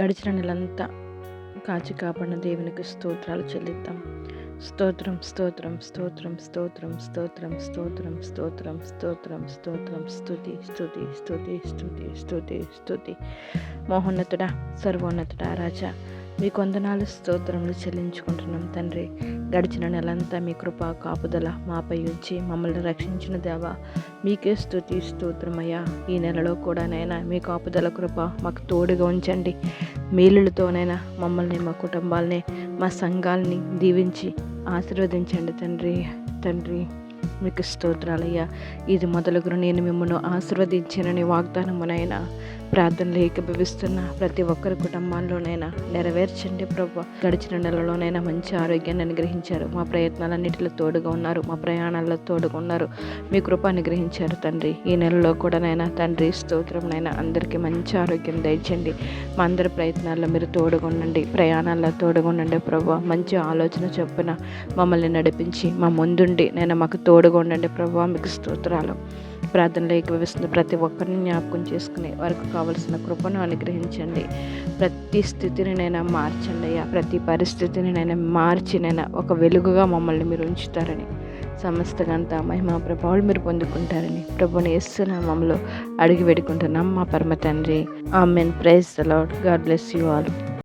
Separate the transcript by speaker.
Speaker 1: గడిచిన నెలంతా కాచి కాపాడిన దేవునికి స్తోత్రాలు చెల్లిద్దాం. స్తోత్రం స్తోత్రం స్తోత్రం స్తోత్రం స్తోత్రం స్తోత్రం స్తోత్రం స్తోత్రం స్తోత్రం స్తుతి స్తుతి స్తుతి స్తుతి స్తుతి స్తుతి. మోహోన్నతుడా సర్వోన్నతుడా రాజా మీ కొందనాలు స్తోత్రములు చెల్లించుకుంటున్నాం తండ్రి. గడిచిన నెలంతా మీ కృప కాపుదల మాపై ఉంచి మమ్మల్ని రక్షించిన దేవా మీకే స్థుతి స్తోత్రమయ్యా. ఈ నెలలో కూడా నైనా మీ కాపుదల కృప మాకు తోడుగా ఉంచండి. మేలులతోనైనా మమ్మల్ని మా కుటుంబాలని మా సంఘాలని దీవించి ఆశీర్వదించండి తండ్రి తండ్రి. మీకు స్తోత్రాలయ్యా. ఇది మొదలుగురు నేను మిమ్మల్ని ఆశీర్వదించినని వాగ్దానమునైనా ప్రార్థనలు ఏకీభవిస్తున్న ప్రతి ఒక్కరి కుటుంబాల్లోనైనా నెరవేర్చండి ప్రభు. గడిచిన నెలలోనైనా మంచి ఆరోగ్యాన్ని అనుగ్రహించారు. మా ప్రయత్నాలన్నిటిలో తోడుగా ఉన్నారు. మా ప్రయాణాల్లో తోడుగా ఉన్నారు. మీ కృప అనుగ్రహించారు తండ్రి. ఈ నెలలో కూడానైనా తండ్రి స్తోత్రంనైనా అందరికీ మంచి ఆరోగ్యం దయచండి. మా అందరి ప్రయత్నాల్లో మీరు తోడుగా ఉండండి. ప్రయాణాల్లో తోడుగా ఉండండి ప్రభు. మంచి ఆలోచన చొప్పున మమ్మల్ని నడిపించి మా ముందుండి. నేను మాకు తోడుగా ఉండండి ప్రభావ మీకు స్తోత్రాలు. ప్రార్థనలో ఏకీభవిస్తున్న ప్రతి ఒక్కరిని జ్ఞాపకం చేసుకుని వారికి కావలసిన కృపను అనుగ్రహించండి. ప్రతి స్థితిని నైనా మార్చండి అయ్యా. ప్రతి పరిస్థితిని నైనా మార్చి నైనా ఒక వెలుగుగా మమ్మల్ని మీరు ఉంచుతారని సమస్తగంతా మహిమా ప్రభావాలు మీరు పొందుకుంటారని ప్రభుని మమ్మల్ని అడిగి పెట్టుకుంటున్నాం మా పరమ తండ్రి. Amen. Praise the lord God bless you all.